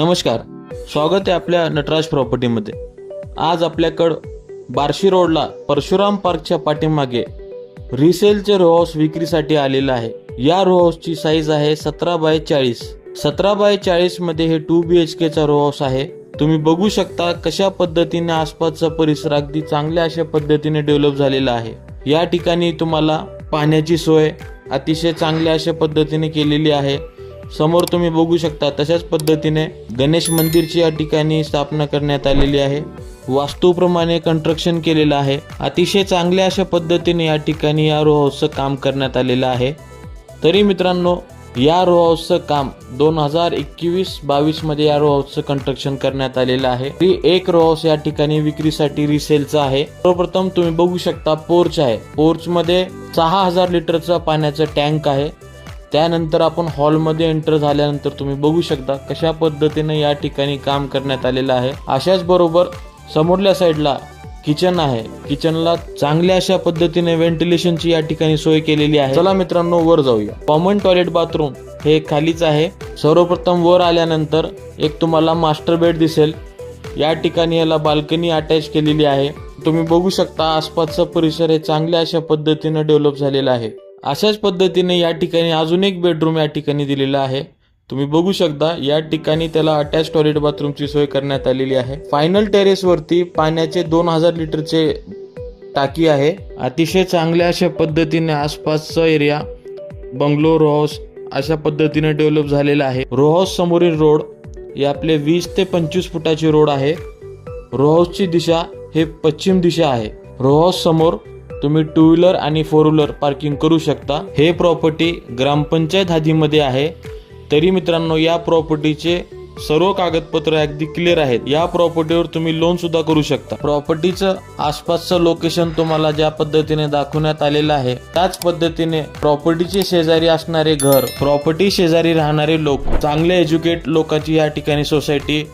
नमस्कार. स्वागत आहे आपल्या नटराज प्रॉपर्टीमध्ये. आज आपल्याकडं बार्शी रोडला परशुराम पार्कच्या पाठीमागे रिसेलचे रो हाऊस विक्रीसाठी आलेलं आहे. या रो हाऊसची साईज आहे सतरा बाय चाळीस. सतरा बाय चाळीसमध्ये हे टू बी एच केचा रो हाऊस आहे. तुम्ही बघू शकता कशा पद्धतीने आसपासचा परिसर अगदी चांगल्या अशा पद्धतीने डेव्हलप झालेला आहे. या ठिकाणी तुम्हाला पाण्याची सोय अतिशय चांगल्या अशा पद्धतीने केलेली आहे. समोर तुम्ही बघू शकता तशाच पद्धतीने गणेश मंदिरची या ठिकाणी स्थापना करण्यात आलेली आहे. वास्तूप्रमाणे कंस्ट्रक्शन केलेलं आहे. अतिशय चांगल्या अशा पद्धतीने या ठिकाणी या रो हाऊसचं काम करण्यात आलेलं आहे. तरी मित्रांनो या रो हाऊसचं काम दोन हजार एकवीस बावीसमध्ये या रो हाऊसचं कंस्ट्रक्शन करण्यात आलेलं आहे. ती एक रो हाऊस या ठिकाणी विक्रीसाठी रिसेलचा आहे. सर्वप्रथम तुम्ही बघू शकता पोर्च आहे. पोर्च मध्ये सहा हजार लिटरचा पाण्याचा टँक आहे. त्यानंतर आपण हॉलमध्ये एंटर झाल्यानंतर तुम्ही बघू शकता कशा पद्धतीने या ठिकाणी काम करण्यात आलेलं आहे. अशाच बरोबर समोरल्या साईडला किचन आहे. किचनला चांगल्या अशा पद्धतीने व्हेंटिलेशनची या ठिकाणी सोय केलेली आहे. चला मित्रांनो वर जाऊया. कॉमन टॉयलेट बाथरूम हे खालीच आहे. सर्वप्रथम वर आल्यानंतर एक तुम्हाला मास्टर बेड दिसेल. या ठिकाणी याला बाल्कनी अटॅच केलेली आहे. तुम्ही बघू शकता आसपासचा परिसर हे चांगल्या अशा पद्धतीने डेव्हलप झालेला आहे. अशाच पद्धतीने या ठिकाणी अजून एक बेडरूम या ठिकाणी दिलेला आहे. तुम्ही बघू शकता या ठिकाणी त्याला अटॅच टॉयलेट बाथरूमची सोय करण्यात आलेली आहे. फायनल टेरेसवरती पाण्याचे दोन हजार लिटरचे टाकी आहे. अतिशय चांगल्या अशा पद्धतीने आसपासचा एरिया बंगलो रोहॉस अशा पद्धतीने डेव्हलप झालेला आहे. रोहॉस समोरील रोड हे आपले वीस ते पंचवीस फुटाची रोड आहे. रो दिशा हे पश्चिम दिशा आहे. रोहॉस समोर तुम्ही टू व्हीलर आणि फोर व्हीलर पार्किंग करू शकता. हे प्रॉपर्टी ग्रामपंचायत हद्दीमध्ये आहे. तरी मित्रांनो या प्रॉपर्टीचे सर्व कागदपत्र अगदी क्लिअर आहेत. या प्रॉपर्टीवर तुम्ही लोन सुद्धा करू शकता. प्रॉपर्टीचं आसपासचं लोकेशन तुम्हाला ज्या पद्धतीने दाखवण्यात आलेलं आहे त्याच पद्धतीने प्रॉपर्टीचे शेजारी असणारे घर प्रॉपर्टी शेजारी राहणारे लोक चांगले एज्युकेट लोकांची या ठिकाणी सोसायटी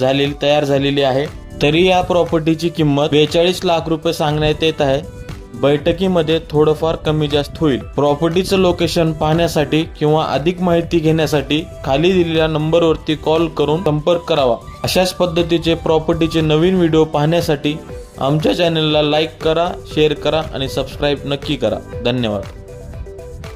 झालेली तयार झालेली आहे. तरी या प्रॉपर्टीची किंमत बेचाळीस लाख रुपये सांगण्यात येत आहे. बैठकीमध्ये थोडंफार कमी जास्त होईल. प्रॉपर्टीचं लोकेशन पाहण्यासाठी किंवा अधिक माहिती घेण्यासाठी खाली दिलेल्या नंबरवरती कॉल करून संपर्क करावा. अशाच पद्धतीचे प्रॉपर्टीचे नवीन व्हिडिओ पाहण्यासाठी आमच्या चॅनलला लाईक करा शेअर करा आणि सबस्क्राईब नक्की करा. धन्यवाद.